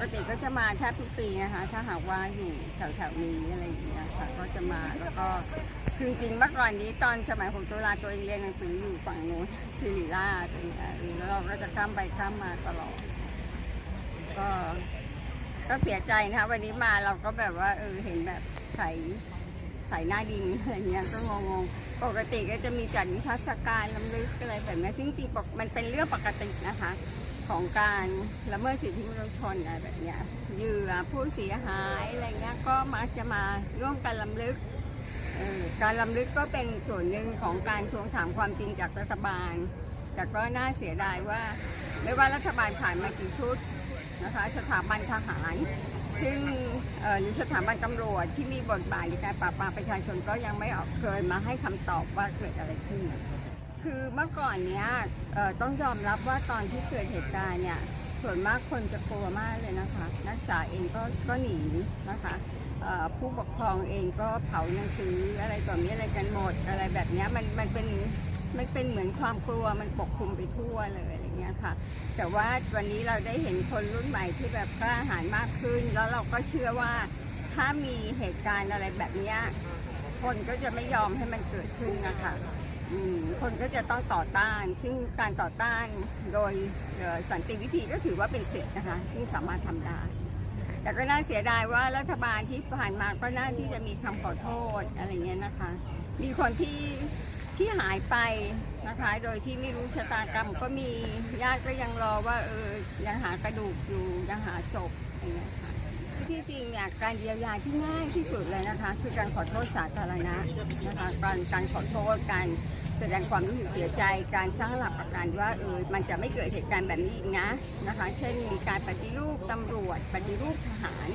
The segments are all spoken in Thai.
กติก็จะมาแทบทุกปีนะคะ ถ้าหากว่าอยู่แถวๆนี้อะไรอย่างเงี้ยค่ะก็จะมาแล้วก็คือจริงๆเมื่อก่อนนี้ตอนสมัยผมตุลาตัวเองเรียนหนังสืออยู่ฝั่งนู้นสิริราชอะไรอย่างเงี้ยแล้วเราก็จะข้ามไปข้ามมาตลอด ก็ก็เสียใจนะคะวันนี้มาเราก็แบบว่าเออเห็นแบบไถไถหน้าดินอะไรเงี้ยก็งงๆปกติก็จะมีจัดนิทรรศการลำลึกอะไรแบบนี้ซึ่งจริงๆปกมันเป็นเรื่องปกตินะคะ ของการละเมิดสิทธิมนุษยชนอะไรแบบเนี้ยเหยื่อผู้เสียหายอะไรเงี้ยก็มักจะมาร่วมกันลำลึกออการลำลึกก็เป็นส่วนหนึ่งของการทวงถามความจริงจากรัฐบาล แต่ก็น่าเสียดายว่า ไม่ว่ารัฐบาลผ่านมากี่ชุดนะคะสถาบันทหาร ซึ่งอ่อหรือสถาบันตำรวจที่มีบทบาทในการปราบปรามประชาชนก็ยังไม่ออกเคยมาให้คำตอบว่าเกิดอะไรขึ้น คือเมื่อก่อนเนี้ยเอ่อต้องยอมรับว่าตอนที่เกิดเหตุการณ์เนี่ย ส่วนมากคนจะกลัวมากเลยนะคะ นักศึกษาเองก็ก็หนีนะคะเอ่อผู้ปกครองเองก็เผาหนังสืออะไรต่อมีอะไรกันหมดอะไรแบบเนี้ยมันมันเป็นมันเป็นเหมือนความกลัวมันปกคลุมไปทั่วเลยอะไรเงี้ยค่ะ แต่ว่าวันนี้เราได้เห็นคนรุ่นใหม่ที่แบบกล้าหาญมากขึ้น แล้วเราก็เชื่อว่าถ้ามีเหตุการณ์อะไรแบบเนี้ยคนก็จะไม่ยอมให้มันเกิดขึ้นนะคะ คนก็จะต้องต่อต้าน ซึ่งการต่อต้านโดยสันติวิธีก็ถือว่าเป็นสิทธินะคะที่สามารถทำได้ แต่ก็น่าเสียดายว่ารัฐบาลที่ผ่านมาก็น่าที่จะมีคำขอโทษอะไรเงี้ยนะคะ มีคนที่ที่หายไปนะคะ โดยที่ไม่รู้ชะตากรรมก็มีญาติก็ยังรอว่าเออยังหากระดูกอยู่ยังหาศพอะไรเงี้ย ที่จริงเนี่ยการเยียวยาที่ง่ายที่สุดเลยนะคะ คือการขอโทษสาธารณะนะคะการการขอโทษการแสดงความรู้สึกเสียใจการสร้างหลักประกันว่าเออมันจะไม่เกิดเหตุการณ์แบบนี้อีกนะนะคะ เช่นมีการปฏิรูปตำรวจ ปฏิรูปทหาร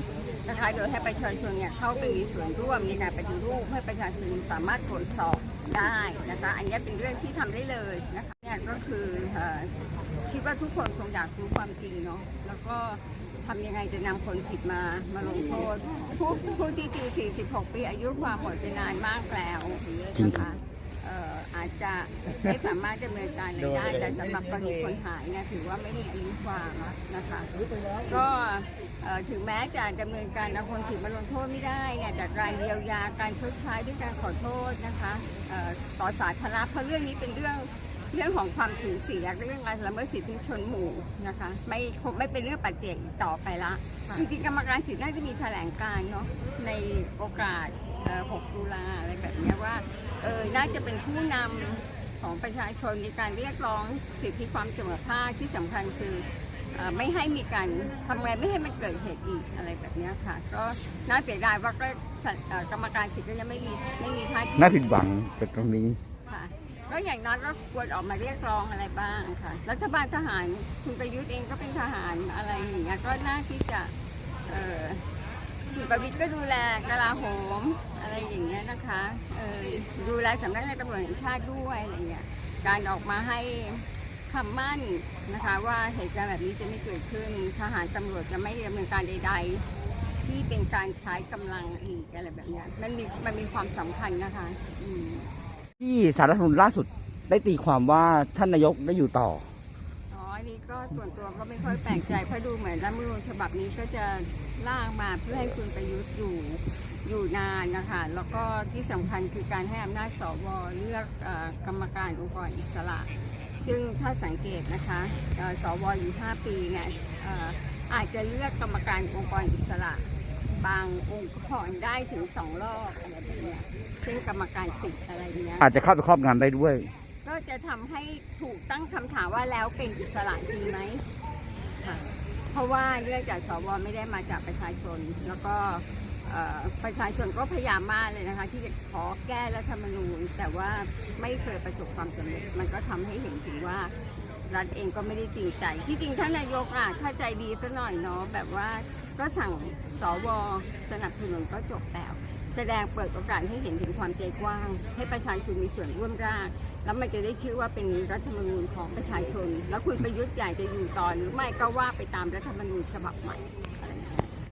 นะคะ โดยให้ประชาชนเนี่ยเข้าไปมีส่วนร่วมในการปฏิรูปให้ประชาชนสามารถตรวจสอบได้นะคะ อันนี้เป็นเรื่องที่ทำได้เลยนะคะ เนี่ยก็คือเอ่อคิดว่าทุกคนคงอยากรู้ความจริงเนาะแล้วก็ทำยังไงจะนำคนผิดมามาลงโทษผู้ผู้ที่จริง46 ปีอายุความหมดไปนานมากแล้วจริงนะครัคะบเอ่ออาจจะไม่สามารถดำเนินการอะไรได้ แต่สำหรับกรณีคนหายเนี่ยถือว่าไม่มีอายุความนะคะก็เอ่อถึงแม้จะดำเนินการเอาคนผิดมาลงโทษไม่ได้เนี่ยแต่การเยียวยาการชดใช้ด้วยการขอโทษนะคะเอ่อต่อสาธารณะเพราะเรื่องนี้เป็นเรื่อง เรื่องของความสูญเสียเรื่องการละเมิดสิทธิชนหมู่นะคะ ไม่คงไม่เป็นเรื่องปัจเจกอีกต่อไปละจริงๆกรรมการสิทธิ์น่าจะมีแถลงการณ์เนาะในโอกาสเอ่อ6ตุลาอะไรแบบเนี้ยว่าเออน่าจะเป็นผู้นำของประชาชนในการเรียกร้องสิทธิความเสมอภาคที่สำคัญคือเอ่อไม่ให้มีการทำไงไม่ให้มันเกิดเหตุอีกอะไรแบบเนี้ยค่ะ ก็น่าเสียดายว่าก็เอ่อกรรมการสิทธิ์ก็ยังไม่มีไม่มีท่าทีน่าผิดหวังจากตรงนี้ค่ะก็ อย่างน้อยก็ควรออกมาเรียกร้องอะไรบ้างค่ะ รัฐบาลทหารคุณประยุทธ์เองก็เป็นทหารอะไรอย่างเงี้ยก็น่าที่จะเออคุณประวิตรก็ดูแลกลาโหมอะไรอย่างเงี้ยนะคะเออดูแลสำนักงานตำรวจแห่งชาติด้วยอะไรเงี้ยการออกมาให้คำมั่นนะคะว่าเหตุการณ์แบบนี้จะไม่เกิดขึ้น ทหารตำรวจจะไม่ดำเนินการใด ๆ ที่เป็นการใช้กำลังอีกอะไรแบบเนี้ยมันมีมันมีความสำคัญนะคะ อืม ที่สารรัฐธรรมนูญล่าสุดได้ตีความว่าท่านนายกได้อยู่ต่อ อ๋ออันนี้ก็ส่วนตัวก็ไม่ค่อยแปลกใจเพราะดูเหมือนรัฐธรรมนูญฉบับนี้ก็จะร่างมาเพื่อให้คุณประยุทธ์อยู่อยู่นานนะคะแล้วก็ที่สำคัญคือการให้อำนาจสวเลือกเอ่อกรรมการองค์กรอิสระ ซึ่งถ้าสังเกตนะคะเอ่อสวอยู่ 5 ปีเนี่ยเอ่ออาจจะเลือกกรรมการองค์กรอิสระ บางองค์กรได้ถึงสองรอบอะไรแบบเนี้ยซึ่งกรรมการสิทธิ์อะไรเนี้ยอาจจะเข้าไปครอบงำได้ด้วย ก็จะทำให้ถูกตั้งคำถามว่าแล้วเป็นอิสระจริงไหมค่ะเพราะว่าเนื่องจากสวไม่ได้มาจากประชาชน แล้วก็เอ่อประชาชนก็พยายามมากเลยนะคะ ที่จะขอแก้รัฐธรรมนูญ แต่ว่าไม่เคยประสบความสำเร็จมันก็ทำให้เห็นถึงว่า รัฐเองก็ไม่ได้จริงใจ ที่จริงท่านนายกอะถ้าใจดีสักหน่อยเนาะแบบว่า ก็สั่งสวสนับสนุนก็จบแล้ว แสดงเปิดโอกาสให้เห็นถึงความใจกว้าง ให้ประชาชนมีส่วนร่วมร่าง แล้วมันจะได้ชื่อว่าเป็นรัฐธรรมนูญของประชาชน แล้วคุณประยุทธ์ใหญ่จะอยู่ต่อหรือไม่ก็ว่าไปตามรัฐธรรมนูญฉบับใหม่